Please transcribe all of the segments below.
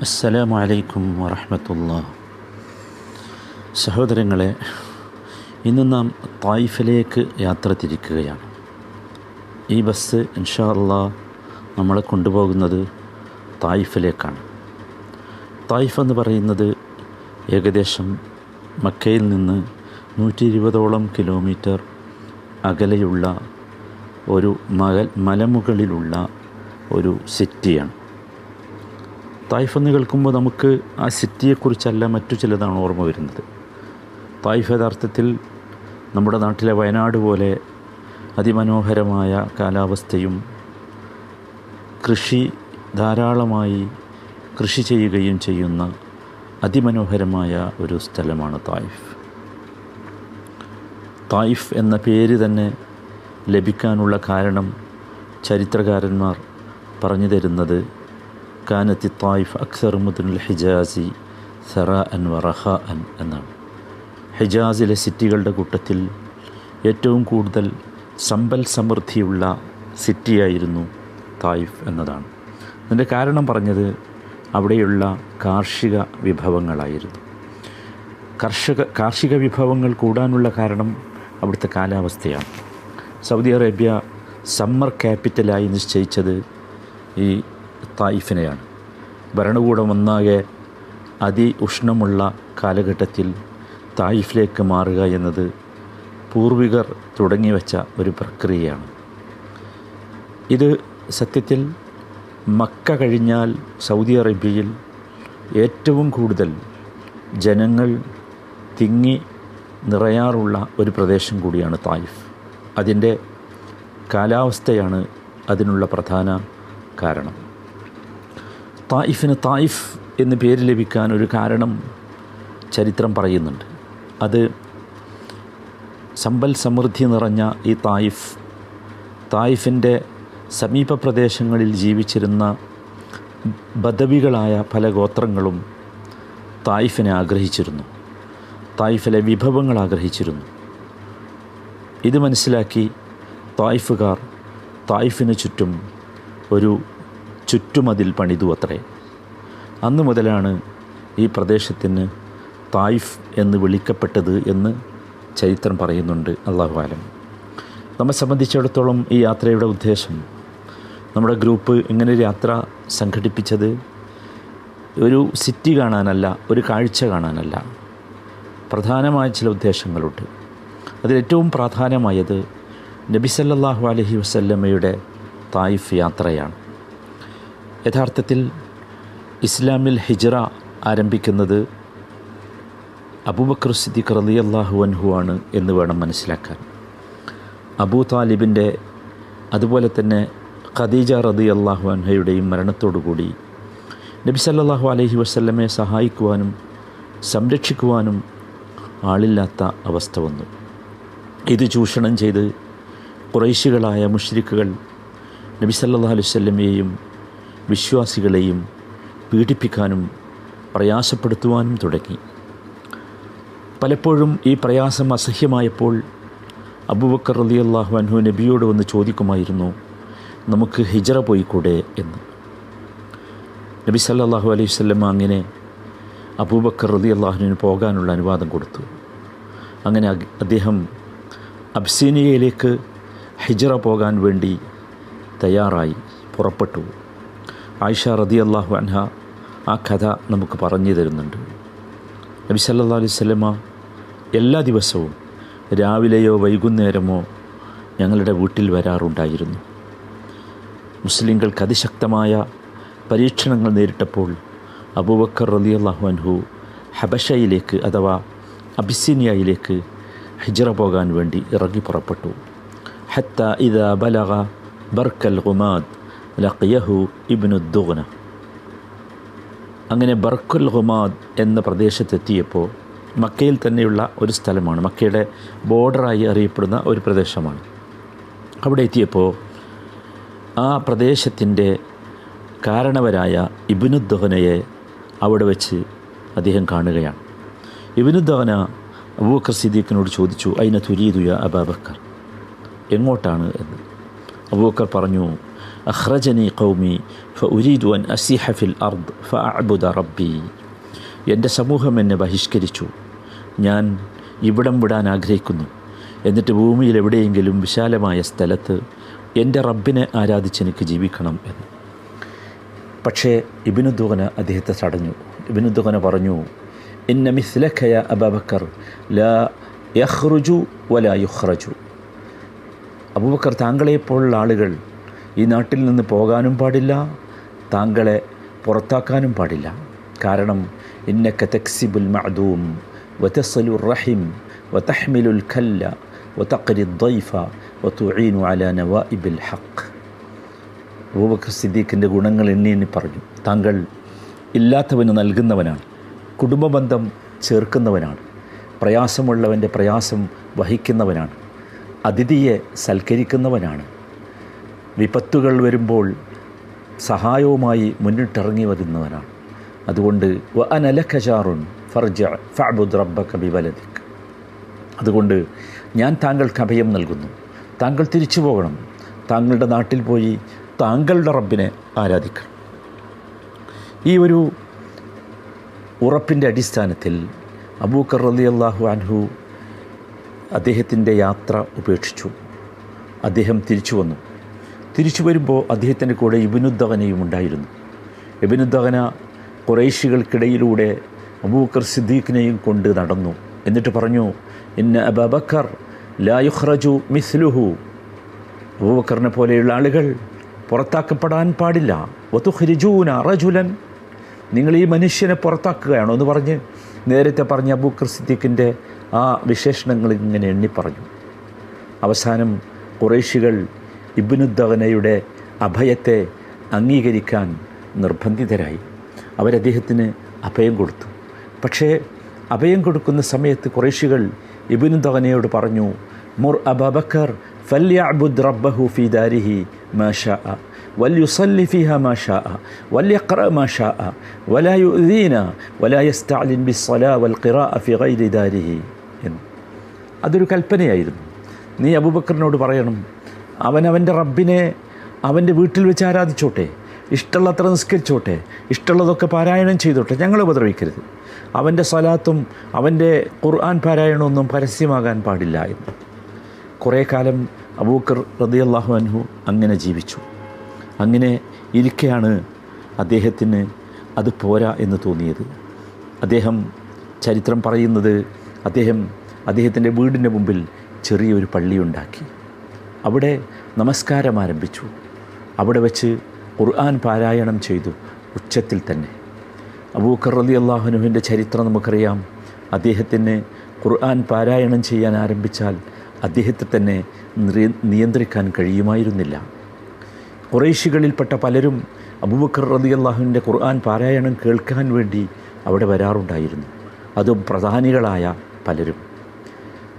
അസ്സലാമു അലൈക്കും വറഹമത്തുള്ള സഹോദരങ്ങളെ ഇന്ന് നാം തായിഫിലേക്ക് യാത്ര തിരിക്കുകയാണ്. ഈ ബസ് ഇൻഷാ അള്ളാ നമ്മളെ കൊണ്ടുപോകുന്നത് തായിഫിലേക്കാണ്. തായിഫ് എന്ന് പറയുന്നത് ഏകദേശം മക്കയിൽ നിന്ന് നൂറ്റി ഇരുപതോളം കിലോമീറ്റർ അകലെയുള്ള ഒരു മല മലമുകളിലുള്ള ഒരു സിറ്റിയാണ്. തായ്ഫ് എന്ന് കേൾക്കുമ്പോൾ നമുക്ക് ആ സിറ്റിയെക്കുറിച്ചല്ല മറ്റു ചിലതാണ് ഓർമ്മ വരുന്നത്. തായ്ഫ് യഥാർത്ഥത്തിൽ നമ്മുടെ നാട്ടിലെ വയനാട് പോലെ അതിമനോഹരമായ കാലാവസ്ഥയും കൃഷി ധാരാളമായി കൃഷി ചെയ്യുകയും ചെയ്യുന്ന അതിമനോഹരമായ ഒരു സ്ഥലമാണ് തായിഫ്. തായിഫ് എന്ന പേര് തന്നെ ലഭിക്കാനുള്ള കാരണം ചരിത്രകാരന്മാർ പറഞ്ഞു തരുന്നത് കാനത്തി തായിഫ് അക്സർ മുദ്ദുൽ ഹിജാസി സറ അൻ വറഹ അൻ എന്നാണ് ഹിജാസിലെ സിറ്റികളുടെ കൂട്ടത്തിൽ ഏറ്റവും കൂടുതൽ സമ്പൽ സമൃദ്ധിയുള്ള സിറ്റിയായിരുന്നു തായിഫ് എന്നതാണ്. അതിന്റെ കാരണം പറഞ്ഞത് അവിടെയുള്ള കാർഷിക വിഭവങ്ങളായിരുന്നു. കർഷക കാർഷിക വിഭവങ്ങൾ കൂടാനുള്ള കാരണം അവിടുത്തെ കാലാവസ്ഥയാണ്. സൗദി അറേബ്യ സമ്മർ ക്യാപിറ്റലായി നിശ്ചയിച്ചത് ഈ തായിഫിനെയാണ്. ഭരണകൂടം ഒന്നാകെ അതി ഉഷ്ണമുള്ള കാലഘട്ടത്തിൽ തായിഫിലേക്ക് മാറുക എന്നത് പൂർവികർ തുടങ്ങിവെച്ച ഒരു പ്രക്രിയയാണ്. ഇത് സത്യത്തിൽ മക്ക കഴിഞ്ഞാൽ സൗദി അറേബ്യയിൽ ഏറ്റവും കൂടുതൽ ജനങ്ങൾ തിങ്ങി നിറയാറുള്ള ഒരു പ്രദേശം കൂടിയാണ് തായിഫ്. അതിന്റെ കാലാവസ്ഥയാണ് അതിനുള്ള പ്രധാന കാരണം. തായിഫിന് തായിഫ് എന്ന് പേര് ലഭിക്കാൻ ഒരു കാരണം ചരിത്രം പറയുന്നുണ്ട്. അത് സമ്പൽ സമൃദ്ധി നിറഞ്ഞ ഈ തായിഫ് തായിഫിന്റെ സമീപ പ്രദേശങ്ങളിൽ ജീവിച്ചിരുന്ന ബദവികളായ പല ഗോത്രങ്ങളും തായിഫിനെ ആഗ്രഹിച്ചിരുന്നു. തായിഫിലെ വിഭവങ്ങൾ ആഗ്രഹിച്ചിരുന്നു. ഇത് മനസ്സിലാക്കി തായിഫുകാർ തായിഫിന് ചുറ്റും ഒരു ചുറ്റുമതിൽ പണിതു അത്രേ. അന്നു മുതലാണ് ഈ പ്രദേശത്തിന് തായിഫ് എന്ന് വിളിക്കപ്പെട്ടത് എന്ന് ചരിത്രം പറയുന്നുണ്ട് അള്ളാഹുവാലം നമ്മെ സംബന്ധിച്ചിടത്തോളം ഈ യാത്രയുടെ ഉദ്ദേശം നമ്മുടെ ഗ്രൂപ്പ് ഇങ്ങനെ ഒരു യാത്ര സംഘടിപ്പിച്ചത് ഒരു സിറ്റി കാണാനല്ല ഒരു കാഴ്ച കാണാനല്ല. പ്രധാനമായ ചില ഉദ്ദേശങ്ങളുണ്ട്. അതിലേറ്റവും പ്രാധാന്യമായത് നബി സല്ലല്ലാഹു അലൈഹി വസല്ലമ്മയുടെ തായിഫ് യാത്രയാണ്. യഥാർത്ഥത്തിൽ ഇസ്ലാമിൽ ഹിജ്റ ആരംഭിക്കുന്നത് അബൂബക്കർ സിദ്ദിഖ് റലി അള്ളാഹു അൻഹു ആണ് എന്ന് വേണം മനസ്സിലാക്കാൻ. അബൂ താലിബിന്റെ അതുപോലെ തന്നെ ഖദീജ റതി അള്ളാഹു അൻഹയുടെയും മരണത്തോടുകൂടി നബി സല്ലാഹു അലഹി വസല്ലമയെ സഹായിക്കുവാനും സംരക്ഷിക്കുവാനും ആളില്ലാത്ത അവസ്ഥ വന്നു. ഇത് ചൂഷണം ചെയ്ത് കുറേശികളായ മുഷ്രിഖുകൾ നബി സല്ലാ അലൈഹി വസല്ലമയെയും വിശ്വാസികളെയും പീഡിപ്പിക്കാനും പ്രയാസപ്പെടുത്തുവാനും തുടങ്ങി. പലപ്പോഴും ഈ പ്രയാസം അസഹ്യമായപ്പോൾ അബൂബക്കർ റലി അള്ളാഹു അൻഹു നബിയോട് വന്ന് ചോദിക്കുമായിരുന്നു നമുക്ക് ഹിജറ പോയിക്കൂടെ? എന്ന്. നബി സല്ലാഹു അലൈഹി വസല്ലമ അങ്ങനെ അബൂബക്കർ റലി അള്ളാഹുവിന് പോകാനുള്ള അനുവാദം കൊടുത്തു. അങ്ങനെ അദ്ദേഹം അബ്സീനിയയിലേക്ക് ഹിജറ പോകാൻ വേണ്ടി തയ്യാറായി പുറപ്പെട്ടു. ആയിഷ റതി അള്ളാഹു അൻഹ ആ കഥ നമുക്ക് പറഞ്ഞു തരുന്നുണ്ട്. നബി സല്ലാ അലൈഹി സ്വലമ എല്ലാ ദിവസവും രാവിലെയോ വൈകുന്നേരമോ ഞങ്ങളുടെ വീട്ടിൽ വരാറുണ്ടായിരുന്നു. മുസ്ലിങ്ങൾക്ക് അതിശക്തമായ പരീക്ഷണങ്ങൾ നേരിട്ടപ്പോൾ അബൂബക്കർ റലി അള്ളാഹു അൻഹു ഹബഷയിലേക്ക് അഥവാ അബിസിനിയയിലേക്ക് ഹിജറ പോകാൻ വേണ്ടി ഇറങ്ങി പുറപ്പെട്ടു. ഹത്ത ഇദ ബലഗ ബർക്കൽ ഹുമാദ് ലഖിയഹു ഇബ്നുദ്ദുഗ്ന. അങ്ങനെ ബർക്കുൽ ഹുമാദ് എന്ന പ്രദേശത്തെത്തിയപ്പോൾ മക്കയിൽ തന്നെയുള്ള ഒരു സ്ഥലമാണ്. മക്കയുടെ ബോർഡറായി അറിയപ്പെടുന്ന ഒരു പ്രദേശമാണ്. അവിടെ എത്തിയപ്പോൾ ആ പ്രദേശത്തിന്റെ കാരണവരായ ഇബിനുദ്ദഹനയെ അവിടെ വെച്ച് അദ്ദേഹം കാണുകയാണ്. ഇബിനുദ്ദഹന അബൂബക്കർ സിദ്ദീഖിനോട് ചോദിച്ചു അതിനെ തുരീതുയ അബാബക്കർ? എങ്ങോട്ടാണ്? എന്ന്. അബൂബക്കർ പറഞ്ഞു അഹ്റജനി കൗമി ഫ ഉരീദു അൻ അസിഹ ഫിൽ അർദ് ഫ അബുദ റബ്ബി എന്റെ സമൂഹം എന്നെ ബഹിഷ്കരിച്ചു. ഞാൻ ഇവിടം വിടാൻ ആഗ്രഹിക്കുന്നു. എന്നിട്ട് ഭൂമിയിൽ എവിടെയെങ്കിലും വിശാലമായ സ്ഥലത്ത് എന്റെ റബ്ബിനെ ആരാധിച്ച് എനിക്ക് ജീവിക്കണം എന്ന്. പക്ഷേ ഇബിനുദ്ദുഖന അദ്ദേഹത്തെ തടഞ്ഞു. ഇബിനുദ്ദുഖന പറഞ്ഞു ഇന്ന മിസ്ലഖയ അബബക്കർ ലാ യഹ്റുജു വല യുഹ്റജു അബൂബക്കർ താങ്കളെപ്പോലുള്ള ആളുകൾ ഈ നാട്ടിൽ നിന്ന് പോകാനും പാടില്ല താങ്കളെ പുറത്താക്കാനും പാടില്ല. കാരണം ഇന്നക്ക തെക്സിബുൽ മഅദൂം വതസലു റഹിം വതഹ്മിലുൽ ഖല്ല വതഖരി ദൈഫ വതുഈനു അലാ നവാഇബിൽ ഹഖ്. അബൂബക്കർ സിദ്ദീഖിന്റെ ഗുണങ്ങൾ എണ്ണി എണ്ണി പറഞ്ഞു. താങ്കൾ ഇല്ലാത്തവന് നൽകുന്നവനാണ് കുടുംബബന്ധം ചേർക്കുന്നവനാണ് പ്രയാസമുള്ളവന്റെ പ്രയാസം വഹിക്കുന്നവനാണ് അതിഥിയെ സൽക്കരിക്കുന്നവനാണ് വിപത്തുകൾ വരുമ്പോൾ സഹായവുമായി മുന്നിട്ടിറങ്ങി വരുന്നവനാണ്. അതുകൊണ്ട് വ അനലഖജാറുൻ ഫർജ ഫഅബുദ് റബ്ബക ബിവലദിക്. അതുകൊണ്ട് ഞാൻ താങ്കൾക്ക് അഭയം നൽകുന്നു. താങ്കൾ തിരിച്ചു പോകണം. താങ്കളുടെ നാട്ടിൽ പോയി താങ്കളുടെ റബ്ബിനെ ആരാധിക്കണം. ഈ ഒരു ഉറപ്പിന്റെ അടിസ്ഥാനത്തിൽ അബൂക്കർ റലി അള്ളാഹു അൻഹു അദ്ദേഹത്തിന്റെ യാത്ര ഉപേക്ഷിച്ചു. അദ്ദേഹം തിരിച്ചു വന്നു. തിരിച്ചു വരുമ്പോൾ അദ്ദേഹത്തിന്റെ കൂടെ ഇബിനുദ്ദഹനയും ഉണ്ടായിരുന്നു. ഇബിനുദ്ദഹന കുറേശികൾക്കിടയിലൂടെ അബൂക്കർ സിദ്ദീഖിനെയും കൊണ്ട് നടന്നു. എന്നിട്ട് പറഞ്ഞു ഇന്ന അബബക്കർ ലായുഹ്റജു മിസ്ലുഹു. അബൂബക്കറിനെ പോലെയുള്ള ആളുകൾ പുറത്താക്കപ്പെടാൻ പാടില്ല. വതുഹ്രിജൂന റജുലൻ. നിങ്ങൾ ഈ മനുഷ്യനെ പുറത്താക്കുകയാണോ എന്ന് പറഞ്ഞ് നേരത്തെ പറഞ്ഞ അബൂക്കർ സിദ്ദീഖിന്റെ ആ വിശേഷണങ്ങൾ ഇങ്ങനെ എണ്ണി പറഞ്ഞു. അവസാനം കുറേശികൾ ഇബ്നുദ്ദവനയുടെ അഭയത്തെ അംഗീകരിക്കാൻ നിർബന്ധിതരായി. അവരദ്ദേഹത്തിന് അഭയം കൊടുത്തു. പക്ഷേ അഭയം കൊടുക്കുന്ന സമയത്ത് കുറേശികൾ ഇബിനുദ്ദവനയോട് പറഞ്ഞു മുർ അബബക്കർ ഫല്യാബുദ് റബ്ബഹു ഫി ദാരിഹി മാഷാ വലാ വലാ വൽ ഗൈരി ദാരിഹി. അതൊരു കൽപ്പനയായിരുന്നു. നീ അബൂബക്കറിനോട് പറയണം അവൻ അവന്റെ റബ്ബിനെ അവന്റെ വീട്ടിൽ വെച്ച് ആരാധിച്ചോട്ടെ ഇഷ്ടമുള്ളത്ര നിസ്കരിച്ചോട്ടെ ഇഷ്ടമുള്ളതൊക്കെ പാരായണം ചെയ്തോട്ടെ ഞങ്ങൾ ഉപദ്രവിക്കരുത്. അവന്റെ സ്വലാത്തും അവന്റെ ഖുർആൻ പാരായണമൊന്നും പരസ്യമാകാൻ പാടില്ല എന്ന്. കുറേ കാലം അബൂക്കർ റദിയല്ലാഹു അൻഹു അങ്ങനെ ജീവിച്ചു. അങ്ങനെ ഇരിക്കെയാണ് അദ്ദേഹത്തിന് അത് പോരാ എന്ന് തോന്നിയത്. അദ്ദേഹം ചരിത്രം പറയുന്നത് അദ്ദേഹം അദ്ദേഹത്തിന്റെ വീടിന്റെ മുമ്പിൽ ചെറിയൊരു പള്ളിയുണ്ടാക്കി. അവിടെ നമസ്കാരം ആരംഭിച്ചു. അവിടെ വെച്ച് ഖുർആൻ പാരായണം ചെയ്തു ഉച്ചത്തിൽ തന്നെ. അബൂക്കർ അലി അള്ളാഹുനുവിന്റെ ചരിത്രം നമുക്കറിയാം. അദ്ദേഹത്തിന് ഖുർആൻ പാരായണം ചെയ്യാൻ ആരംഭിച്ചാൽ അദ്ദേഹത്തെ തന്നെ നിയന്ത്രിക്കാൻ കഴിയുമായിരുന്നില്ല. കുറേശികളിൽപ്പെട്ട പലരും അബൂബക്കർ റതി അള്ളാഹുവിന്റെ ഖുർആൻ പാരായണം കേൾക്കാൻ വേണ്ടി അവിടെ വരാറുണ്ടായിരുന്നു. അതും പ്രധാനികളായ പലരും.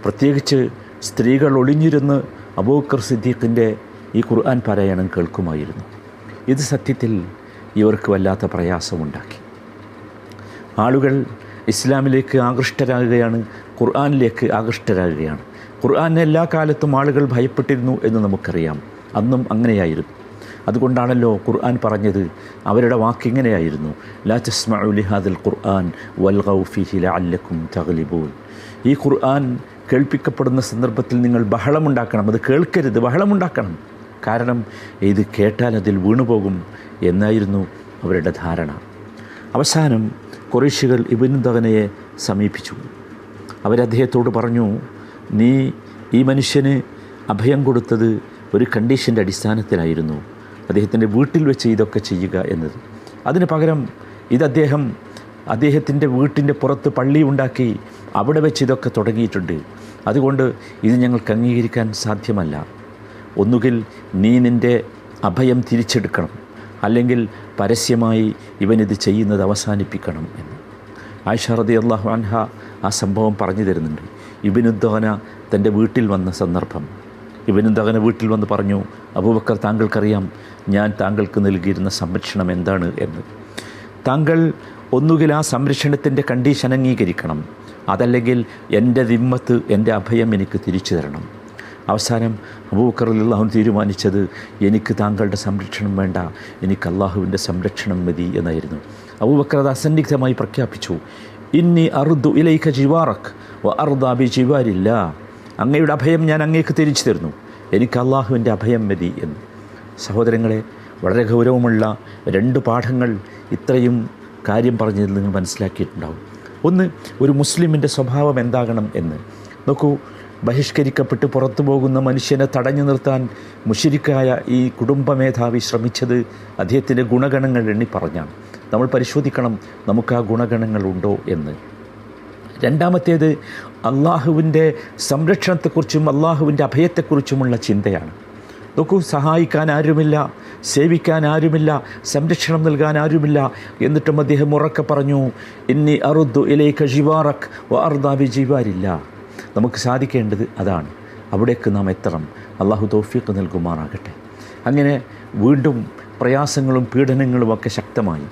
പ്രത്യേകിച്ച് സ്ത്രീകൾ ഒളിഞ്ഞിരുന്ന് അബൂബക്കർ സിദ്ദീഖിന്റെ ഈ ഖുർആൻ പാരായണം കേൾക്കുമായിരുന്നു. ഇത് സത്യത്തിൽ ഇവർക്ക് വല്ലാത്ത പ്രയാസമുണ്ടാക്കി. ആളുകൾ ഇസ്ലാമിലേക്ക് ആകൃഷ്ടരാകുകയാണ് ഖുർആാനിലേക്ക് ആകൃഷ്ടരാകുകയാണ്. ഖുർആനെ എല്ലാ കാലത്തും ആളുകൾ ഭയപ്പെട്ടിരുന്നു എന്ന് നമുക്കറിയാം. അന്നും അങ്ങനെയായിരുന്നു. അതുകൊണ്ടാണല്ലോ ഖുർആൻ പറഞ്ഞത് അവരുടെ വാക്കിങ്ങനെയായിരുന്നു ലാ തസ്മഉ ഖുർആൻ വൽ ഫീഹി ലഅല്ലക്കും തഗ്ലിബൂൻ. ഈ ഖുർആൻ കേൾപ്പിക്കപ്പെടുന്ന സന്ദർഭത്തിൽ നിങ്ങൾ ബഹളമുണ്ടാക്കണം. അത് കേൾക്കരുത് ബഹളമുണ്ടാക്കണം. കാരണം ഇത് കേട്ടാൽ അതിൽ വീണുപോകും എന്നായിരുന്നു അവരുടെ ധാരണ. അവസാനം കുറേശികൾ ഇബിനുദവനയെ സമീപിച്ചു. അവരദ്ദേഹത്തോട് പറഞ്ഞു നീ ഈ മനുഷ്യന് അഭയം കൊടുത്തത് ഒരു കണ്ടീഷന്റെ അടിസ്ഥാനത്തിലായിരുന്നു. അദ്ദേഹത്തിന്റെ വീട്ടിൽ വെച്ച് ഇതൊക്കെ ചെയ്യുക എന്നത്. അതിന് പകരം ഇത് അദ്ദേഹം അദ്ദേഹത്തിന്റെ വീട്ടിന്റെ പുറത്ത് പള്ളി ഉണ്ടാക്കി അവിടെ വെച്ച് ഇതൊക്കെ തുടങ്ങിയിട്ടുണ്ട്. അതുകൊണ്ട് ഇത് ഞങ്ങൾക്ക് അംഗീകരിക്കാൻ സാധ്യമല്ല. ഒന്നുകിൽ നീ നിന്റെ അഭയം തിരിച്ചെടുക്കണം. അല്ലെങ്കിൽ പരസ്യമായി ഇവനിത് ചെയ്യുന്നത് അവസാനിപ്പിക്കണം എന്ന്. ആയിഷ അള്ളാഹ്വാൻഹ അള്ളാഹു അൻഹ ആ സംഭവം പറഞ്ഞു തരുന്നുണ്ട്. ഇബിനുദ്ദോന തന്റെ വീട്ടിൽ വന്ന സന്ദർഭം. ഇബിനുദ്ദോന വീട്ടിൽ വന്ന് പറഞ്ഞു അബൂബക്കർ താങ്കൾക്കറിയാം ഞാൻ താങ്കൾക്ക് നൽകിയിരുന്ന സംരക്ഷണം എന്താണ്? എന്ന്. താങ്കൾ ഒന്നുകിൽ ആ സംരക്ഷണത്തിന്റെ കണ്ടീഷൻ അംഗീകരിക്കണം. അതല്ലെങ്കിൽ എന്റെ ദിമ്മത്ത് എന്റെ അഭയം എനിക്ക് തിരിച്ചു തരണം. അവസാനം അബൂബക്കർ അല്ലാഹു തീരുമാനിച്ചത് എനിക്ക് താങ്കളുടെ സംരക്ഷണം വേണ്ട എനിക്ക് അള്ളാഹുവിന്റെ സംരക്ഷണം മതി എന്നായിരുന്നു. അബൂബക്കർ അത് അസന്നിഗ്ധമായി പ്രഖ്യാപിച്ചു. ഇന്നി അറുദു ഇലൈക ജിവാറക് വ അറുദാബി ജിവാരില്ല. അങ്ങയുടെ അഭയം ഞാൻ അങ്ങേക്ക് തിരിച്ചു തരുന്നു. എനിക്ക് അള്ളാഹുവിന്റെ അഭയം മതി എന്ന്. സഹോദരങ്ങളെ വളരെ ഗൗരവമുള്ള രണ്ട് പാഠങ്ങൾ ഇത്രയും കാര്യം പറഞ്ഞതിൽ നിങ്ങൾ മനസ്സിലാക്കിയിട്ടുണ്ടാവും. ഒന്ന് ഒരു മുസ്ലിമിന്റെ സ്വഭാവം എന്താകണം എന്ന്. നോക്കൂ ബഹിഷ്കരിക്കപ്പെട്ട് പുറത്തു പോകുന്ന മനുഷ്യനെ തടഞ്ഞു നിർത്താൻ മുഷിരിക്കായ ഈ കുടുംബ മേധാവി ശ്രമിച്ചത് അദ്ദേഹത്തിന്റെ ഗുണഗണങ്ങൾ എണ്ണി പറഞ്ഞാണ്. നമ്മൾ പരിശോധിക്കണം നമുക്ക് ആ ഗുണഗണങ്ങളുണ്ടോ എന്ന്. രണ്ടാമത്തേത് അള്ളാഹുവിന്റെ സംരക്ഷണത്തെക്കുറിച്ചും അള്ളാഹുവിന്റെ അഭയത്തെക്കുറിച്ചുമുള്ള ചിന്തയാണ്. നോക്കൂ സഹായിക്കാൻ ആരുമില്ല. സേവിക്കാൻ ആരുമില്ല സംരക്ഷണം നൽകാൻ ആരുമില്ല. എന്നിട്ടും അദ്ദേഹം ഉറക്കെ പറഞ്ഞു ഇന്നി അറുദ്ദു ഇലേക്ക് ജിവാറക് വ ജീവാരില്ല ജിവാരില്ല. നമുക്ക് സാധിക്കേണ്ടത് അതാണ്. അവിടേക്ക് നാം എത്തണം. അള്ളാഹു തോഫിക്ക് നൽകുമാറാകട്ടെ. അങ്ങനെ വീണ്ടും പ്രയാസങ്ങളും പീഡനങ്ങളും ഒക്കെ ശക്തമായി.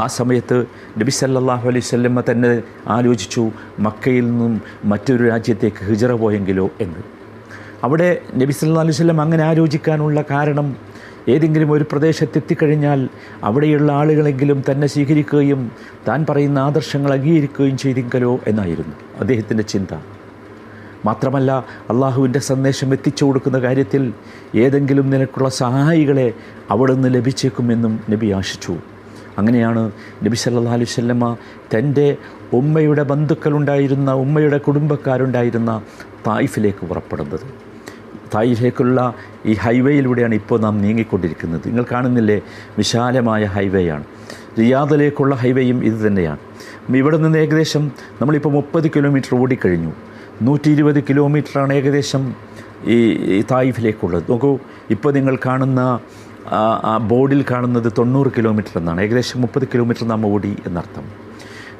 ആ സമയത്ത് നബി സല്ലാഹു അലൈഹി സ്വല്ലമ്മ തന്നെ ആലോചിച്ചു മക്കയിൽ നിന്നും മറ്റൊരു രാജ്യത്തേക്ക് ഹിജറ പോയെങ്കിലോ എന്ന്. അവിടെ നബി സല്ലാ അലൈഹി സ്വല്ലം അങ്ങനെ ആലോചിക്കാനുള്ള കാരണം ഏതെങ്കിലും ഒരു പ്രദേശത്തെത്തിക്കഴിഞ്ഞാൽ അവിടെയുള്ള ആളുകളെങ്കിലും തന്നെ സ്വീകരിക്കുകയും താൻ പറയുന്ന ആദർശങ്ങൾ അംഗീകരിക്കുകയും ചെയ്തെങ്കിലോ എന്നായിരുന്നു അദ്ദേഹത്തിന്റെ ചിന്ത. മാത്രമല്ല അള്ളാഹുവിന്റെ സന്ദേശം എത്തിച്ചു കൊടുക്കുന്ന കാര്യത്തിൽ ഏതെങ്കിലും നിലക്കുള്ള സഹായികളെ അവിടെ നിന്ന് ലഭിച്ചേക്കുമെന്നും നബി ആശിച്ചു. അങ്ങനെയാണ് നബി സല്ലാ അലൈഹി വസല്ലമ തന്റെ ഉമ്മയുടെ ബന്ധുക്കളുണ്ടായിരുന്ന ഉമ്മയുടെ കുടുംബക്കാരുണ്ടായിരുന്ന തായിഫിലേക്ക് പുറപ്പെടുന്നത്. തായിഫിലേക്കുള്ള ഈ ഹൈവേയിലൂടെയാണ് ഇപ്പോൾ നാം നീങ്ങിക്കൊണ്ടിരിക്കുന്നത്. നിങ്ങൾ കാണുന്നില്ലേ? വിശാലമായ ഹൈവേയാണ്. റിയാദിലേക്കുള്ള ഹൈവേയും ഇത് തന്നെയാണ്. ഇവിടെ നിന്ന് ഏകദേശം നമ്മളിപ്പോൾ മുപ്പത് കിലോമീറ്റർ ഓടിക്കഴിഞ്ഞു. നൂറ്റി ഇരുപത് കിലോമീറ്ററാണ് ഏകദേശം ഈ തായിഫിലേക്കുള്ളത് നോക്കൂ ഇപ്പോൾ നിങ്ങൾ കാണുന്ന ആ ബോർഡിൽ കാണുന്നത് തൊണ്ണൂറ് കിലോമീറ്റർ എന്നാണ്. ഏകദേശം മുപ്പത് കിലോമീറ്റർ നാം ഓടി എന്നർത്ഥം.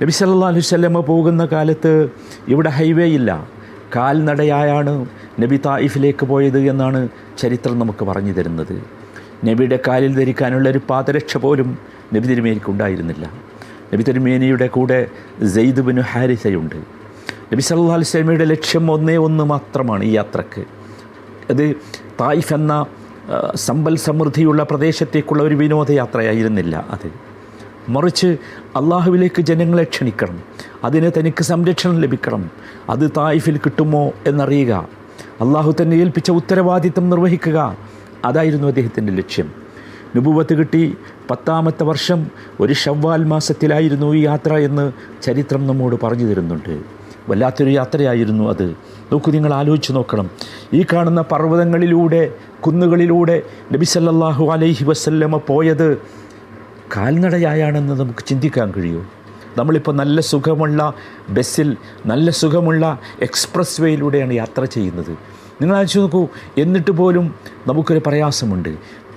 നബി സല്ലാ അലുസല്ലമ്മ പോകുന്ന കാലത്ത് ഇവിടെ ഹൈവേ ഇല്ല കാൽനടയായാണ് നബി തായിഫിലേക്ക് പോയത് എന്നാണ് ചരിത്രം നമുക്ക് പറഞ്ഞു തരുന്നത്. നബിയുടെ കാലിൽ ധരിക്കാനുള്ള ഒരു പാദരക്ഷ പോലും നബി തിരുമേനിക്ക് ഉണ്ടായിരുന്നില്ല. നബി തിരുമേനിയുടെ കൂടെ സെയ്ദ് ബിനു ഹാരിസയുണ്ട്. നബി സല്ലാ അലൈഹി വസല്ലമയുടെ ലക്ഷ്യം ഒന്നേ ഒന്ന് മാത്രമാണ് ഈ യാത്രയ്ക്ക്. അത് തായിഫ് എന്ന സമ്പൽ സമൃദ്ധിയുള്ള പ്രദേശത്തേക്കുള്ള ഒരു വിനോദയാത്രയായിരുന്നില്ല അത്. മറിച്ച് അള്ളാഹുവിലേക്ക് ജനങ്ങളെ ക്ഷണിക്കണം. അതിന് തനിക്ക് സംരക്ഷണം ലഭിക്കണം. അത് തായിഫിൽ കിട്ടുമോ എന്നറിയുക. അള്ളാഹു തന്നെ ഏൽപ്പിച്ച ഉത്തരവാദിത്തം നിർവഹിക്കുക. അതായിരുന്നു അദ്ദേഹത്തിന്റെ ലക്ഷ്യം. നുപുവത്ത് കിട്ടി. പത്താമത്തെ വർഷം ഒരു ഷവ്വാൽ മാസത്തിലായിരുന്നു ഈ യാത്ര എന്ന് ചരിത്രം നമ്മോട് പറഞ്ഞു തരുന്നുണ്ട്. വല്ലാത്തൊരു യാത്രയായിരുന്നു അത്. നോക്കൂ നിങ്ങൾ ആലോചിച്ച് നോക്കണം. ഈ കാണുന്ന പർവതങ്ങളിലൂടെ കുന്നുകളിലൂടെ നബി സല്ലല്ലാഹു അലൈഹി വസല്ലമ പോയത് കാൽനടയായാണെന്ന് നമുക്ക് ചിന്തിക്കാൻ കഴിയൂ നമ്മളിപ്പോൾ നല്ല സുഖമുള്ള ബസ്സിൽ നല്ല സുഖമുള്ള എക്സ്പ്രസ് വേയിലൂടെയാണ് യാത്ര ചെയ്യുന്നത്. നിങ്ങൾ ആലോചിച്ച് നോക്കൂ എന്നിട്ട് പോലും നമുക്കൊരു പ്രയാസമുണ്ട്.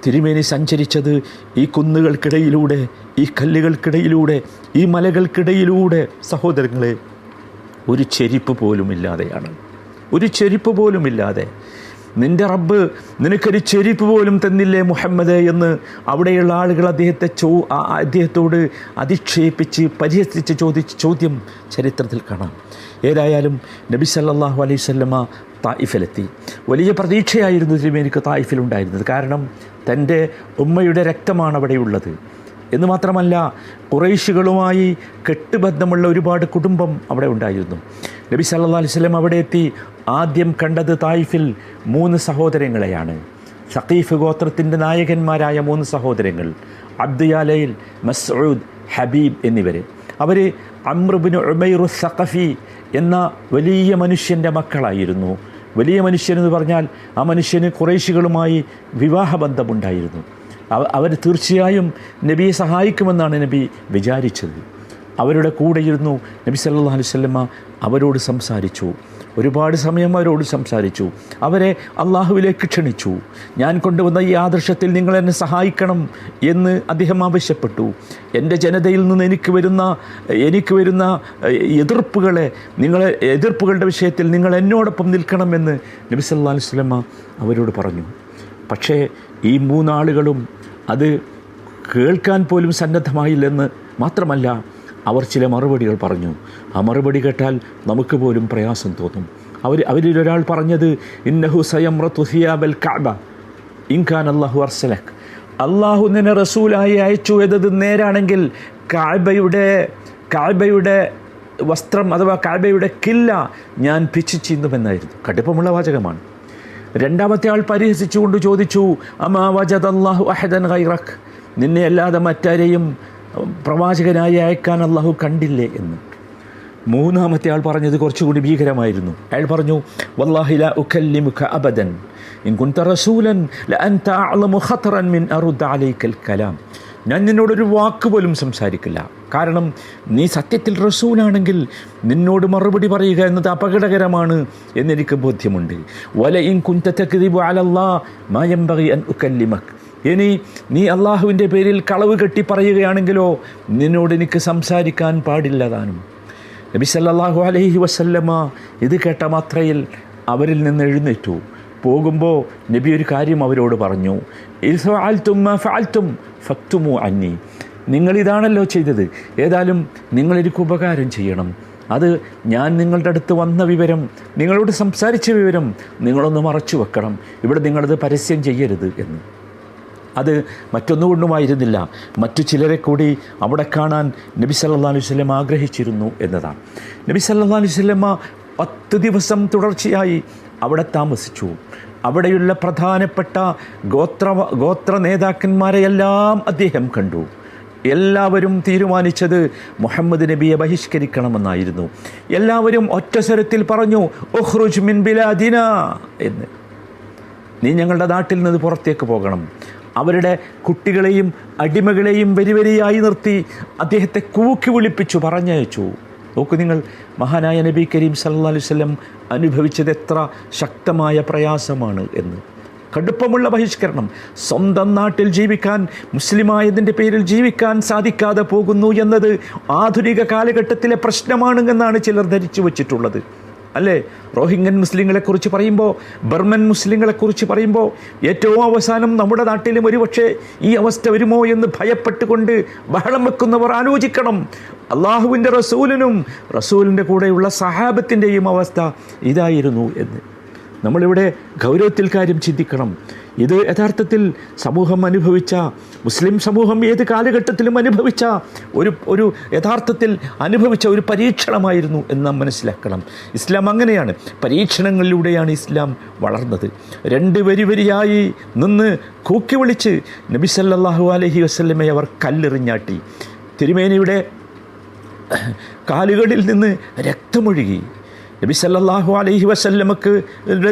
തിരുമേനി സഞ്ചരിച്ചത് ഈ കുന്നുകൾക്കിടയിലൂടെ ഈ കല്ലുകൾക്കിടയിലൂടെ ഈ മലകൾക്കിടയിലൂടെ. സഹോദരങ്ങളെ ഒരു ചെരിപ്പ് പോലും ഇല്ലാതെയാണ് ഒരു ചെരിപ്പ് പോലും ഇല്ലാതെ നിന്റെ റബ്ബ് നിനക്കൊരു ചെരിപ്പ് പോലും തന്നില്ലേ മുഹമ്മദ് എന്ന് അവിടെയുള്ള ആളുകൾ അദ്ദേഹത്തെ ചോ അദ്ദേഹത്തോട് അധിക്ഷേപിച്ച് പരിഹസിച്ച് ചോദിച്ച ചോദ്യം ചരിത്രത്തിൽ കാണാം. ഏതായാലും നബി സല്ലാഹു അലൈഹി വസല്ലമ തായിഫിലെത്തി. വലിയ പ്രതീക്ഷയായിരുന്നു തിരുമേനിക്ക് തായിഫിലുണ്ടായിരുന്നത്. കാരണം തന്റെ ഉമ്മയുടെ രക്തമാണ് അവിടെയുള്ളത് എന്ന് മാത്രമല്ല കുറേശികളുമായി കെട്ടുബന്ധമുള്ള ഒരുപാട് കുടുംബം അവിടെ ഉണ്ടായിരുന്നു. നബി സല്ലാ അലൈഹി വസല്ലം അവിടെ എത്തി ആദ്യം കണ്ടത് തായിഫിൽ മൂന്ന് സഹോദരങ്ങളെയാണ്. സഖീഫ് ഗോത്രത്തിന്റെ നായകന്മാരായ മൂന്ന് സഹോദരങ്ങൾ അബ്ദുയാലയിൽ മസ്ഊദ് ഹബീബ് എന്നിവർ അവർ അമ്രുബിന് ഉമൈറു സഖഫി എന്ന വലിയ മനുഷ്യന്റെ മക്കളായിരുന്നു. വലിയ മനുഷ്യനെന്ന് പറഞ്ഞാൽ ആ മനുഷ്യന് കുറേശികളുമായി വിവാഹബന്ധമുണ്ടായിരുന്നു. അവ- അവർ തീർച്ചയായും നബിയെ സഹായിക്കുമെന്നാണ് നബി വിചാരിച്ചത്. അവരുടെ കൂടെയിരുന്നു നബി സല്ലല്ലാഹു അലൈഹി വസല്ലമ. അവരോട് സംസാരിച്ചു. ഒരുപാട് സമയം അവരോട് സംസാരിച്ചു. അവരെ അള്ളാഹുവിലേക്ക് ക്ഷണിച്ചു. ഞാൻ കൊണ്ടുവന്ന ഈ ആദർശത്തിൽ നിങ്ങൾ എന്നെ സഹായിക്കണം എന്ന് അദ്ദേഹം ആവശ്യപ്പെട്ടു. എന്റെ ജനതയിൽ നിന്ന് എനിക്ക് വരുന്ന എനിക്ക് വരുന്ന എതിർപ്പുകളെ നിങ്ങളെ എതിർപ്പുകളുടെ വിഷയത്തിൽ നിങ്ങൾ എന്നോടൊപ്പം നിൽക്കണമെന്ന് നബി സല്ലല്ലാഹു അലൈഹി വസല്ലമ അവരോട് പറഞ്ഞു. പക്ഷേ ഈ മൂന്നാളുകളും അത് കേൾക്കാൻ പോലും സന്നദ്ധമായില്ലെന്ന് മാത്രമല്ല അവർ ചില മറുപടികൾ പറഞ്ഞു. ആ മറുപടി കേട്ടാൽ നമുക്ക് പോലും പ്രയാസം തോന്നും. അവർ അവരിൽ ഒരാൾ പറഞ്ഞത് ഇന്നഹു സയം സിയാബൽ കാബ ഇൻഖാൻ അള്ളാഹു അർസലക്. അള്ളാഹു നിന്നെ റസൂലായി അയച്ചു എന്നത് നേരാണെങ്കിൽ കാബയുടെ കാബയുടെ വസ്ത്രം അഥവാ കാബയുടെ കില്ല ഞാൻ പിച്ചു ചീന്തുമെന്നായിരുന്നു കടുപ്പമുള്ള വാചകമാണ്. രണ്ടാമത്തെ ആൾ പരിഹസിച്ചുകൊണ്ട് ചോദിച്ചു അമാ വജദ് അള്ളാഹു അഹദൻ ഗൈറക്? നിന്നെ അല്ലാതെ മറ്റാരെയും പ്രവാചകനായി അയക്കാൻ അള്ളാഹു കണ്ടില്ലേ എന്ന്. മൂന്നാമത്തെ ആൾ പറഞ്ഞത് കുറച്ചുകൂടി ഭീകരമായിരുന്നു. അയാൾ പറഞ്ഞു വല്ലാഹില അബദൻ. ഇൻ റസൂലൻ മിൻ കലാം. ഞാൻ നിന്നോടൊരു വാക്ക് പോലും സംസാരിക്കില്ല. കാരണം നീ സത്യത്തിൽ റസൂലാണെങ്കിൽ നിന്നോട് മറുപടി പറയുക എന്നത് അപകടകരമാണ് എന്നെനിക്ക് ബോധ്യമുണ്ട്. വല ഇൻ കുന്ത തക്ദിബു അലല്ലാ മായംബഗി അൻ ഉക്കല്ലിമക് ഇനി നീ അള്ളാഹുവിന്റെ പേരിൽ കളവ് കെട്ടി പറയുകയാണെങ്കിലോ നിന്നോട് എനിക്ക് സംസാരിക്കാൻ പാടില്ല താനും. നബി സല്ലാഹു അലൈഹി വസല്ലമ ഇത് കേട്ട മാത്രയിൽ അവരിൽ നിന്ന് എഴുന്നേറ്റു. പോകുമ്പോൾ നബി ഒരു കാര്യം അവരോട് പറഞ്ഞു. ഫക്തുമു അന്നി. നിങ്ങളിതാണല്ലോ ചെയ്തത്. ഏതായാലും നിങ്ങളെനിക്ക് ഉപകാരം ചെയ്യണം. അത് ഞാൻ നിങ്ങളുടെ അടുത്ത് വന്ന വിവരം നിങ്ങളോട് സംസാരിച്ച വിവരം നിങ്ങളൊന്ന് മറച്ചു വെക്കണം. ഇവിടെ നിങ്ങളത് പരസ്യം ചെയ്യരുത് എന്ന്. അത് മറ്റൊന്നുകൊണ്ടുമായിരുന്നില്ല. മറ്റു ചിലരെ കൂടി അവിടെ കാണാൻ നബി സല്ലാ അലൈഹി സ്വലം ആഗ്രഹിച്ചിരുന്നു എന്നതാണ്. നബി സല്ലാ അലൈഹി സ്വലമ പത്ത് ദിവസം തുടർച്ചയായി അവിടെ താമസിച്ചു. അവിടെയുള്ള പ്രധാനപ്പെട്ട ഗോത്ര ഗോത്ര നേതാക്കന്മാരെയെല്ലാം അദ്ദേഹം കണ്ടു. എല്ലാവരും തീരുമാനിച്ചത് മുഹമ്മദ് നബിയെ ബഹിഷ്കരിക്കണമെന്നായിരുന്നു. എല്ലാവരും ഒറ്റ സ്വരത്തിൽ പറഞ്ഞു ഒഹ്റുജ് മിൻ ബിലാദിന എന്ന്. നീ ഞങ്ങളുടെ നാട്ടിൽ നിന്ന് പുറത്തേക്ക് പോകണം. അവരുടെ കുട്ടികളെയും അടിമകളെയും വരിവരിയായി നിർത്തി അദ്ദേഹത്തെ കൂക്കി വിളിപ്പിച്ചു പറഞ്ഞയച്ചു. നോക്കൂ നിങ്ങൾ മഹാനായ നബി കരീം സല്ലാ അലൈഹി വല്ലം അനുഭവിച്ചത് എത്ര ശക്തമായ പ്രയാസമാണ് എന്ന്. കടുപ്പമുള്ള ബഹിഷ്കരണം സ്വന്തം നാട്ടിൽ ജീവിക്കാൻ മുസ്ലിമായതിന്റെ പേരിൽ ജീവിക്കാൻ സാധിക്കാതെ പോകുന്നു എന്നത് ആധുനിക കാലഘട്ടത്തിലെ പ്രശ്നമാണ് എന്നാണ് ചിലർ ധരിച്ചു വച്ചിട്ടുള്ളത്. അല്ലേ? റോഹിംഗ്യൻ മുസ്ലിങ്ങളെക്കുറിച്ച് പറയുമ്പോൾ ബർമൻ മുസ്ലിങ്ങളെക്കുറിച്ച് പറയുമ്പോൾ ഏറ്റവും അവസാനം നമ്മുടെ നാട്ടിലും ഒരുപക്ഷെ ഈ അവസ്ഥ വരുമോ എന്ന് ഭയപ്പെട്ടുകൊണ്ട് ബഹളം വെക്കുന്നവർ ആലോചിക്കണം. അള്ളാഹുവിന്റെ റസൂലിനും റസൂലിന്റെ കൂടെയുള്ള സഹാബത്തിന്റെയും അവസ്ഥ ഇതായിരുന്നു എന്ന്. നമ്മളിവിടെ ഗൗരവത്തിൽ കാര്യം ചിന്തിക്കണം. ഇത് യഥാർത്ഥത്തിൽ സമൂഹം അനുഭവിച്ച മുസ്ലിം സമൂഹം ഏത് കാലഘട്ടത്തിലും അനുഭവിച്ച ഒരു ഒരു യഥാർത്ഥത്തിൽ അനുഭവിച്ച ഒരു പരീക്ഷണമായിരുന്നു എന്ന് നാം മനസ്സിലാക്കണം. ഇസ്ലാം അങ്ങനെയാണ്. പരീക്ഷണങ്ങളിലൂടെയാണ് ഇസ്ലാം വളർന്നത്. രണ്ട് വരി വരിയായി നിന്ന് കൂക്കി വിളിച്ച് നബി സല്ലല്ലാഹു അലൈഹി വസല്ലമയെ അവർ കല്ലെറിഞ്ഞാട്ടി. തിരുമേനിയുടെ കാലുകളിൽ നിന്ന് രക്തമൊഴുകി. നബി സല്ലാഹു അലൈഹി വസല്ലമക്ക്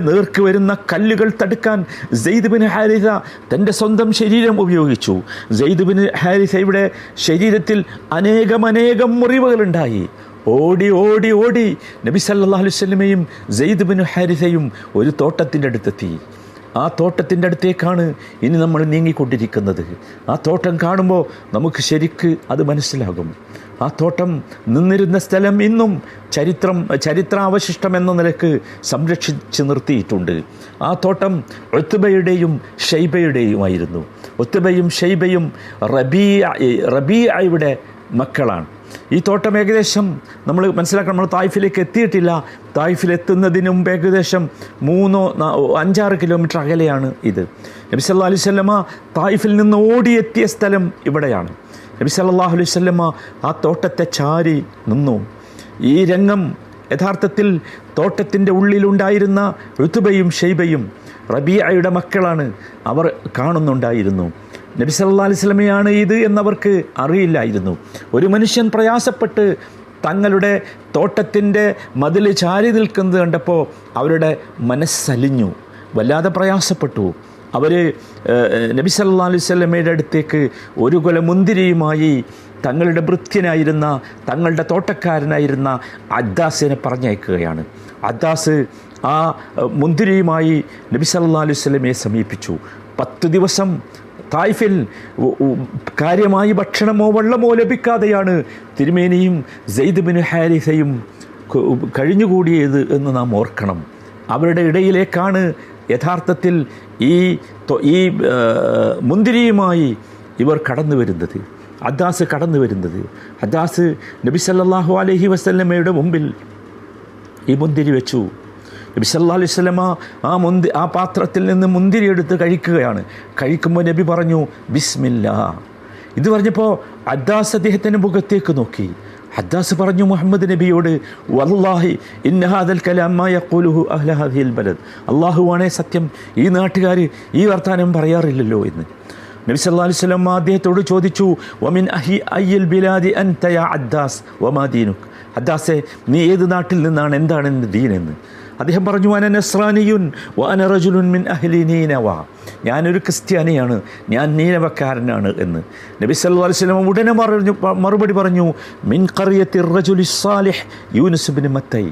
നേർക്ക് വരുന്ന കല്ലുകൾ തടുക്കാൻ സെയ്ദ് ബിൻ ഹാരിസ തന്റെ സ്വന്തം ശരീരം ഉപയോഗിച്ചു. സെയ്ദ് ബിൻ ഹാരിസയുടെ ശരീരത്തിൽ അനേകമനേകം മുറിവുകളുണ്ടായി. ഓടി ഓടി ഓടി നബി സല്ലല്ലാഹു അലൈഹി ജെയ്ദ് ബിൻ ഹാരിസയും ഒരു തോട്ടത്തിന്റെ അടുത്തെത്തി. ആ തോട്ടത്തിന്റെ അടുത്തേക്കാണ് ഇനി നമ്മൾ നീങ്ങിക്കൊണ്ടിരിക്കുന്നത്. ആ തോട്ടം കാണുമ്പോൾ നമുക്ക് ശരിക്ക് അത് മനസ്സിലാകും. ആ തോട്ടം നിന്നിരുന്ന സ്ഥലം ഇന്നും ചരിത്രം ചരിത്രാവശിഷ്ടം എന്ന നിലയ്ക്ക് സംരക്ഷിച്ച് നിർത്തിയിട്ടുണ്ട്. ആ തോട്ടം ഒത്തുബയുടെയും ഷൈബയുടെയുമായിരുന്നു ഒത്തുബയും ഷെയ്ബയും റബീ റബീഅയുടെ മക്കളാണ്. ഈ തോട്ടം ഏകദേശം നമ്മൾ മനസ്സിലാക്കണം നമ്മൾ തായ്ഫിലേക്ക് എത്തിയിട്ടില്ല. തായ്ഫിലെത്തുന്നതിന് മുമ്പ് ഏകദേശം മൂന്നോ അഞ്ചാറ് കിലോമീറ്റർ അകലെയാണ് ഇത്. നബി സല്ലാ അലൈഹി സ്വല്ലമ തായ്ഫിൽ നിന്ന് ഓടിയെത്തിയ സ്ഥലം ഇവിടെയാണ്. നബി സല്ലാഹു അലൈഹി സ്വല്ലമ ആ തോട്ടത്തെ ചാരി നിന്നു. ഈ രംഗം യഥാർത്ഥത്തിൽ തോട്ടത്തിന്റെ ഉള്ളിലുണ്ടായിരുന്ന ഋതുബയും ഷെയ്ബയും റബിയയുടെ മക്കളാണ് അവർ കാണുന്നുണ്ടായിരുന്നു. നബി സല്ലാ അലൈഹി സ്വലമയാണ് ഇത് എന്നവർക്ക് അറിയില്ലായിരുന്നു. ഒരു മനുഷ്യൻ പ്രയാസപ്പെട്ട് തങ്ങളുടെ തോട്ടത്തിന്റെ മതിൽ ചാരി നിൽക്കുന്നത് കണ്ടപ്പോൾ അവരുടെ മനസ്സലിഞ്ഞു. വല്ലാതെ പ്രയാസപ്പെട്ടു. അവർ നബി സല്ലാ അലൈഹി സ്വലമയുടെ അടുത്തേക്ക് ഒരു കൊല മുന്തിരിയുമായി തങ്ങളുടെ ഭൃത്യനായിരുന്ന തങ്ങളുടെ തോട്ടക്കാരനായിരുന്ന അദ്ദാസിനെ പറഞ്ഞയക്കുകയാണ്. അദ്ദാസ് ആ മുന്തിരിയുമായി നബി സല്ലാ അലൈഹി സ്വലമയെ സമീപിച്ചു. പത്ത് ദിവസം തായ്ഫിൽ കാര്യമായി ഭക്ഷണമോ വെള്ളമോ ലഭിക്കാതെയാണ് തിരുമേനിയും സെയ്ദ് ബിൻ ഹാരിസയും കഴിഞ്ഞുകൂടിയത് എന്ന് നാം ഓർക്കണം. അവരുടെ ഇടയിലേക്കാണ് യഥാർത്ഥത്തിൽ ഈ ഈ മുന്തിരിയുമായി ഇവർ കടന്നു വരുന്നത്. അദ്ദാസ് കടന്നു വരുന്നത്. അദ്ദാസ് നബി സല്ലാഹു അലഹി വസ്ല്ലമ്മയുടെ മുമ്പിൽ ഈ മുന്തിരി വെച്ചു. നബി സല്ലാ അലൈഹി സ്വലമ ആ മുന്തി ആ പാത്രത്തിൽ നിന്ന് മുന്തിരി എടുത്ത് കഴിക്കുകയാണ്. കഴിക്കുമ്പോൾ നബി പറഞ്ഞു ബിസ്മില്ല ഇത് പറഞ്ഞപ്പോൾ അദ്ദാസ് അദ്ദേഹത്തിന്റെ മുഖത്തേക്ക് നോക്കി. ഹദ്ദാസ് പറഞ്ഞു മുഹമ്മദ് നബിയോട് വല്ലാഹി ഇന്നഹാദൽ കലാമായ ഖുലുഹു അഹ്ലഹദിൽ ബലദ്. അള്ളാഹുവാണേ സത്യം ഈ നാട്ടുകാർ ഈ വർത്തമാനം പറയാറില്ലല്ലോ എന്ന്. നബി സല്ലല്ലാഹു അലൈഹി വസല്ലം അദ്ദേഹത്തോട് ചോദിച്ചു വമിൻ അഹി അയ്യൽ ബിലാദി അൻ തയാ അദ്ദാസ് വമാ ദീനുക്? അദ്ദാസെ നീ ഏത് നാട്ടിൽ നിന്നാണ് എന്താണ് എന്റെ ദീനെന്ന്? അദ്ദേഹം പറഞ്ഞു അന നസ്രാനിയുൻ വ അന റജുലുൻ മിൻ അഹ്ലി നീനവ. ഞാനൊരു ക്രിസ്ത്യാനിയാണ് ഞാൻ നീനവക്കാരനാണ് എന്ന്. നബി സല്ലു അലൈഹി സ്വലം ഉടനെ പറഞ്ഞു മറുപടി പറഞ്ഞു മിൻ ഖറിയത്തി റജുലി സാലിഹ് യൂനുസ് ബിൻ മത്തൈ.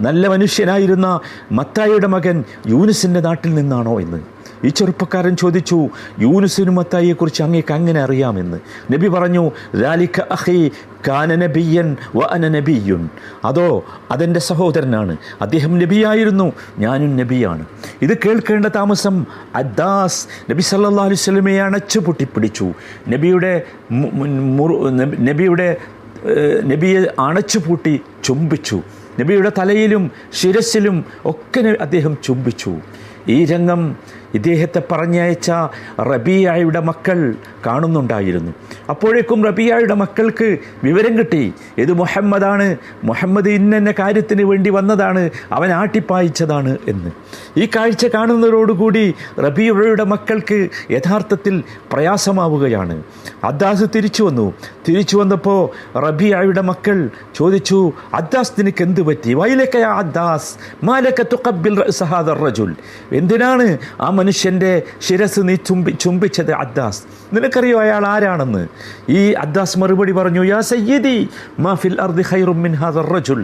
നല്ല മനുഷ്യനായിരുന്ന മത്തായിയുടെ മകൻ യൂനുസിന്റെ നാട്ടിൽ നിന്നാണോ എന്ന്. ഈ ചെറുപ്പക്കാരൻ ചോദിച്ചു യൂനുസിനും മത്തായിയെക്കുറിച്ച് അങ്ങേക്ക് അങ്ങനെ അറിയാമെന്ന്? നബി പറഞ്ഞു ലാലിക്ക അഹി കാന നബിയൻ വ അന അതോ അതെന്റെ സഹോദരനാണ്. അദ്ദേഹം നബിയായിരുന്നു. ഞാനും നബിയാണ്. ഇത് കേൾക്കേണ്ട താമസം അദ്ദാസ് നബി സല്ലാ അലൈഹി സ്വലമയെ അണച്ചു പൊട്ടിപ്പിടിച്ചു. നബിയുടെ നബിയുടെ നബിയെ അണച്ചു പൂട്ടി ചുംബിച്ചു. നബിയുടെ തലയിലും ശിരസിലും ഒക്കെ അദ്ദേഹം ചുംബിച്ചു. ഈ രംഗം ഇദ്ദേഹത്തെ പറഞ്ഞയച്ച റബിയായുടെ മക്കൾ കാണുന്നുണ്ടായിരുന്നു. അപ്പോഴേക്കും റബിയായുടെ മക്കൾക്ക് വിവരം കിട്ടി. ഇത് മുഹമ്മദാണ്. മുഹമ്മദ് ഇന്ന കാര്യത്തിന് വേണ്ടി വന്നതാണ്. അവൻ ആട്ടിപ്പായിച്ചതാണ് എന്ന്. ഈ കാഴ്ച കാണുന്നതോടുകൂടി റബിയയുടെ മക്കൾക്ക് യഥാർത്ഥത്തിൽ പ്രയാസമാവുകയാണ്. അദ്ദാസ് തിരിച്ചു വന്നു. തിരിച്ചു വന്നപ്പോൾ റബിയായുടെ മക്കൾ ചോദിച്ചു അദ്ദാസ് നിനക്ക് എന്ത് പറ്റി? വൈലക്കയ അദ്ദാസ്? മാലക്ക തുക്കബിൽ സഹാദർ റജുൽ എന്തിനാണ് ആ മനുഷ്യന്റെ ശിരസ് നീ ചുംബി ചുംബിച്ചത് അദ്ദാസ്. നിനക്കറിയോ അയാൾ ആരാണെന്ന്? ഈ അദ്ദാസ് മറുപടി പറഞ്ഞു യാ സയ്യദി മാ ഫിൽ അർദി ഖൈറും മിൻ ഹാദർ റജുൽ.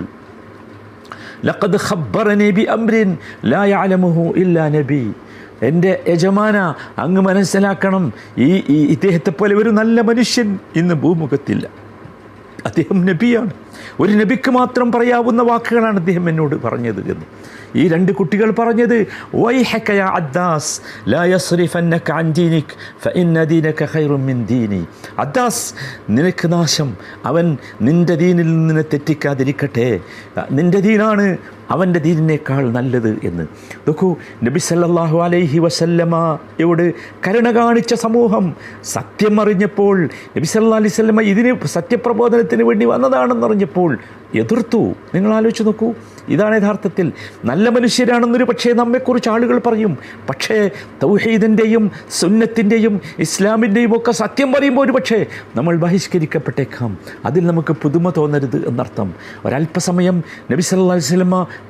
ലഖദ് ഖബ്ബറനി ബി അംരിൻ ലാ യഅലമുഹു ഇല്ലാ നബി. എന്റെ യജമാന അങ്ങ് മനസ്സിലാക്കണം ഈ ഈ ഇദ്ദേഹത്തെ പോലെ ഒരു നല്ല മനുഷ്യൻ ഇന്ന് ഭൂമുഖത്തില്ല അദ്ദേഹം നബിയാണ്. ഒരു നബിക്ക് മാത്രം പറയാവുന്ന വാക്കുകളാണ് അദ്ദേഹം എന്നോട് പറഞ്ഞത് എന്ന്. ഈ രണ്ട് കുട്ടികൾ പറഞ്ഞത് അദ്ദാസ് അദ്ദാസ് നിനക്ക് നാശം അവൻ നിന്റെ ദീനിൽ നിന്നെ തെറ്റിക്കാതിരിക്കട്ടെ. നിന്റെ ദീനാണ് അവന്റെ ദീനിനേക്കാൾ നല്ലത് എന്ന്. നോക്കൂ നബി സല്ലാഹു അലൈഹി വസല്ലമ്മയോട് കരുണ കാണിച്ച സമൂഹം സത്യം അറിഞ്ഞപ്പോൾ നബി സല്ലാ അലൈഹി വസല്ലമ ഇതിന് സത്യപ്രബോധനത്തിന് വേണ്ടി വന്നതാണെന്നറിഞ്ഞപ്പോൾ എതിർത്തു. നിങ്ങൾ ആലോചിച്ച് നോക്കൂ. ഇതാണ് യഥാർത്ഥത്തിൽ നല്ല മനുഷ്യരാണെന്നൊരു പക്ഷേ നമ്മെക്കുറിച്ച് ആളുകൾ പറയും. പക്ഷേ തൗഹീദിന്റെയും സുന്നത്തിന്റെയും ഇസ്ലാമിന്റെയും ഒക്കെ സത്യം പറയുമ്പോൾ ഒരു പക്ഷേ നമ്മൾ ബഹിഷ്കരിക്കപ്പെട്ടേക്കാം. അതിൽ നമുക്ക് പുതുമ തോന്നരുത് എന്നർത്ഥം. ഒരല്പസമയം നബി സല്ലാ അലൈഹി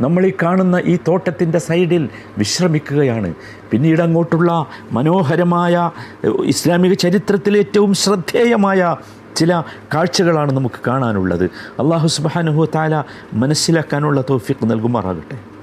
നമ്മളീ കാണുന്ന ഈ തോട്ടത്തിന്റെ സൈഡിൽ വിശ്രമിക്കുകയാണ്. പിന്നീട് അങ്ങോട്ടുള്ള മനോഹരമായ ഇസ്ലാമിക ചരിത്രത്തിലെ ഏറ്റവും ശ്രദ്ധേയമായ ചില കാഴ്ചകളാണ് നമുക്ക് കാണാനുള്ളത്. അള്ളാഹു സുബാനുഹു താല മനസ്സിലാക്കാനുള്ള തോഫിക്ക് നൽകുമാറാകട്ടെ.